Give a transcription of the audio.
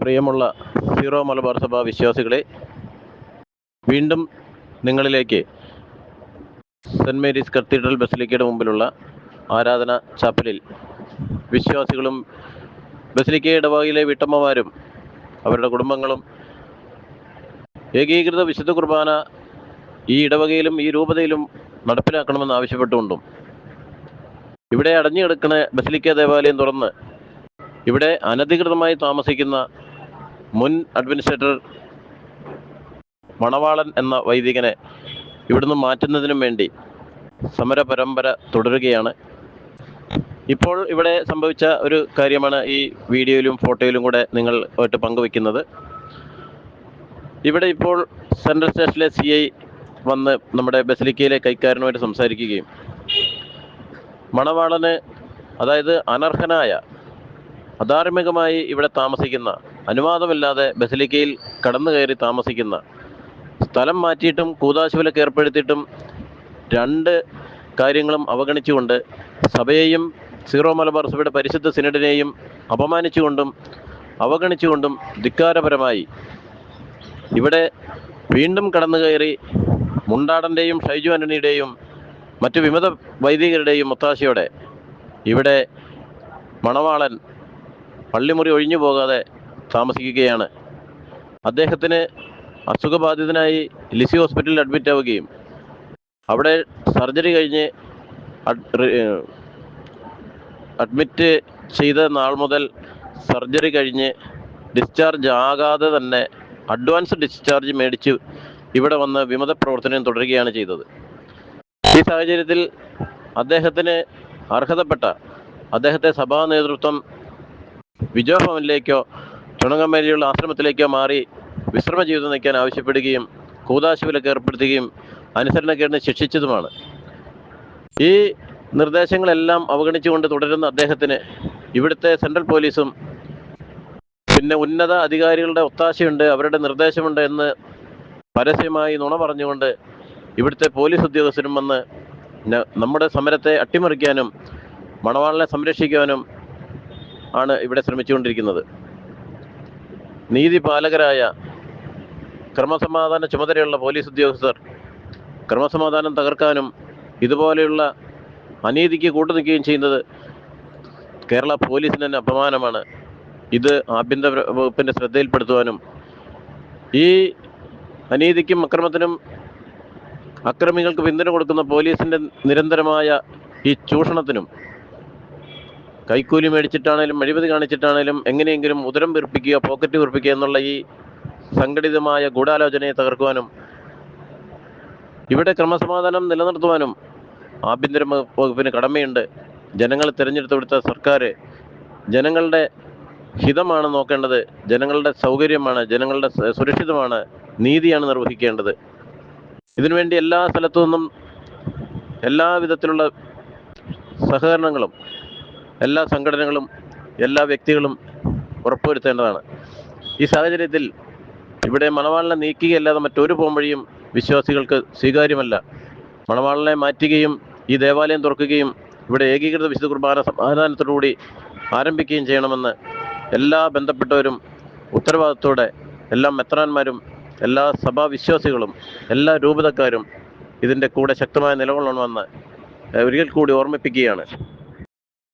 പ്രിയമുള്ള സീറോ മലബാർ സഭ വിശ്വാസികളെ വീണ്ടും നിങ്ങളിലേക്ക് സെന്റ് മേരീസ് കത്തീഡ്രൽ ബസിലിക്കയുടെ മുമ്പിലുള്ള ആരാധന ചാപ്പലിൽ വിശ്വാസികളും ബസിലിക്ക ഇടവകയിലെ വീട്ടമ്മമാരും അവരുടെ കുടുംബങ്ങളും ഏകീകൃത വിശുദ്ധ കുർബാന ഈ ഇടവകയിലും ഈ രൂപതയിലും നടപ്പിലാക്കണമെന്ന് ആവശ്യപ്പെട്ടുകൊണ്ടും ഇവിടെ അടഞ്ഞു കിടക്കുന്ന ബസിലിക്ക ദേവാലയം തുറന്ന് ഇവിടെ അനധികൃതമായി താമസിക്കുന്ന മുൻ അഡ്മിനിസ്ട്രേറ്റർ മണവാളൻ എന്ന വൈദികനെ ഇവിടുന്ന് മാറ്റുന്നതിനും വേണ്ടി സമര പരമ്പര തുടരുകയാണ്. ഇപ്പോൾ ഇവിടെ സംഭവിച്ച ഒരു കാര്യമാണ് ഈ വീഡിയോയിലും ഫോട്ടോയിലും കൂടെ നിങ്ങൾ ആയിട്ട് പങ്കുവെക്കുന്നത് ഇവിടെ ഇപ്പോൾ സെൻട്രൽ സ്റ്റേഷനിലെ സി ഐ വന്ന് നമ്മുടെ ബസിലിക്കയിലെ കൈക്കാരനുമായിട്ട് സംസാരിക്കുകയും മണവാളന് അതായത് അനർഹനായ അധാർമികമായി ഇവിടെ താമസിക്കുന്ന അനുവാദമില്ലാതെ ബസിലിക്കയിൽ കടന്നു കയറി താമസിക്കുന്ന സ്ഥലം മാറ്റിയിട്ടും കൂതാശുവിലൊക്കെ ഏർപ്പെടുത്തിയിട്ടും രണ്ട് കാര്യങ്ങളും അവഗണിച്ചുകൊണ്ട് സഭയെയും സീറോ മലബാർ സഭയുടെ പരിശുദ്ധ സിനഡിനെയും അപമാനിച്ചുകൊണ്ടും അവഗണിച്ചുകൊണ്ടും ധിക്കാരപരമായി ഇവിടെ വീണ്ടും കടന്നു കയറി മുണ്ടാടന്റെയും ഷൈജു ആന്റണിയുടെയും മറ്റു വിമത വൈദികരുടെയും ഒത്താശയോടെ ഇവിടെ മണവാളൻ പള്ളിമുറി ഒഴിഞ്ഞു പോകാതെ താമസിക്കുകയാണ്. അദ്ദേഹത്തിന് അസുഖബാധിതനായി ലിസി ഹോസ്പിറ്റലിൽ അഡ്മിറ്റ് ആവുകയും അവിടെ സർജറി കഴിഞ്ഞ് അഡ്മിറ്റ് ചെയ്ത നാൾ മുതൽ സർജറി കഴിഞ്ഞ് ഡിസ്ചാർജ് ആകാതെ തന്നെ അഡ്വാൻസ് ഡിസ്ചാർജ് മേടിച്ച് ഇവിടെ വന്ന് വിമത പ്രവർത്തനം തുടരുകയാണ് ചെയ്തത്. ഈ സാഹചര്യത്തിൽ അദ്ദേഹത്തിന് അർഹതപ്പെട്ട അദ്ദേഹത്തെ സഭാ നേതൃത്വം വിജയഭവനിലേക്കോ ചുണങ്ങമ്മേലിയുള്ള ആശ്രമത്തിലേക്ക് മാറി വിശ്രമ ജീവിതം നയിക്കാൻ ആവശ്യപ്പെടുകയും കൂതാശുവിലൊക്കെ ഏർപ്പെടുത്തുകയും അനുസരണക്കേടിന് ശിക്ഷിച്ചതുമാണ്. ഈ നിർദ്ദേശങ്ങളെല്ലാം അവഗണിച്ചുകൊണ്ട് തുടരുന്ന അദ്ദേഹത്തിന് ഇവിടുത്തെ സെൻട്രൽ പോലീസും പിന്നെ ഉന്നത അധികാരികളുടെ ഒത്താശയുണ്ട് അവരുടെ നിർദ്ദേശമുണ്ട് എന്ന് പരസ്യമായി നുണ പറഞ്ഞുകൊണ്ട് ഇവിടുത്തെ പോലീസ് ഉദ്യോഗസ്ഥരും വന്ന് നമ്മുടെ സമരത്തെ അട്ടിമറിക്കാനും മണവാളിനെ സംരക്ഷിക്കാനും ആണ് ഇവിടെ ശ്രമിച്ചുകൊണ്ടിരിക്കുന്നത്. നീതിപാലകരായ ക്രമസമാധാന ചുമതലയുള്ള പോലീസ് ഉദ്യോഗസ്ഥർ ക്രമസമാധാനം തകർക്കാനും ഇതുപോലെയുള്ള അനീതിക്ക് കൂട്ടുനിൽക്കുകയും ചെയ്യുന്നത് കേരള പോലീസിന് തന്നെ അപമാനമാണ്. ഇത് ആഭ്യന്തര വകുപ്പിന്റെ ശ്രദ്ധയിൽപ്പെടുത്തുവാനും ഈ അനീതിക്കും അക്രമത്തിനും അക്രമികൾക്ക് പിന്തുണ കൊടുക്കുന്ന പോലീസിന്റെ നിരന്തരമായ ഈ ചൂഷണത്തിനും കൈക്കൂലി മേടിച്ചിട്ടാണേലും അഴിമതി കാണിച്ചിട്ടാണേലും എങ്ങനെയെങ്കിലും ഉദരം വീർപ്പിക്കുക പോക്കറ്റ് വീർപ്പിക്കുക എന്നുള്ള ഈ സംഘടിതമായ ഗൂഢാലോചനയെ തകർക്കുവാനും ഇവിടെ ക്രമസമാധാനം നിലനിർത്തുവാനും ആഭ്യന്തര വകുപ്പിന് കടമയുണ്ട്. ജനങ്ങൾ തിരഞ്ഞെടുത്തെടുത്ത സർക്കാർ ജനങ്ങളുടെ ഹിതമാണ് നോക്കേണ്ടത് ജനങ്ങളുടെ സൗകര്യമാണ് ജനങ്ങളുടെ സുരക്ഷിതമാണ് നീതിയാണ് നിർവഹിക്കേണ്ടത്. ഇതിനുവേണ്ടി എല്ലാ സ്ഥലത്തു നിന്നും എല്ലാ വിധത്തിലുള്ള സഹകരണങ്ങളും എല്ലാ സംഘടനകളും എല്ലാ വ്യക്തികളും ഉറപ്പുവരുത്തേണ്ടതാണ്. ഈ സാഹചര്യത്തിൽ ഇവിടെ മണവാളിനെ നീക്കുകയല്ലാതെ മറ്റൊരു പോംവഴിയും വിശ്വാസികൾക്ക് സ്വീകാര്യമല്ല. മണവാളിനെ മാറ്റുകയും ഈ ദേവാലയം തുറക്കുകയും ഇവിടെ ഏകീകൃത വിശുദ്ധ കുർബാന സമാധാനത്തോടുകൂടി ആരംഭിക്കുകയും ചെയ്യണമെന്ന് എല്ലാ ബന്ധപ്പെട്ടവരും ഉത്തരവാദിത്തോടെ എല്ലാ മെത്രാന്മാരും എല്ലാ സഭാ വിശ്വാസികളും എല്ലാ രൂപതക്കാരും ഇതിന്റെ കൂടെ ശക്തമായ നിലകൊള്ളണമെന്ന് ഒരിക്കൽ കൂടി ഓർമ്മിപ്പിക്കുകയാണ്.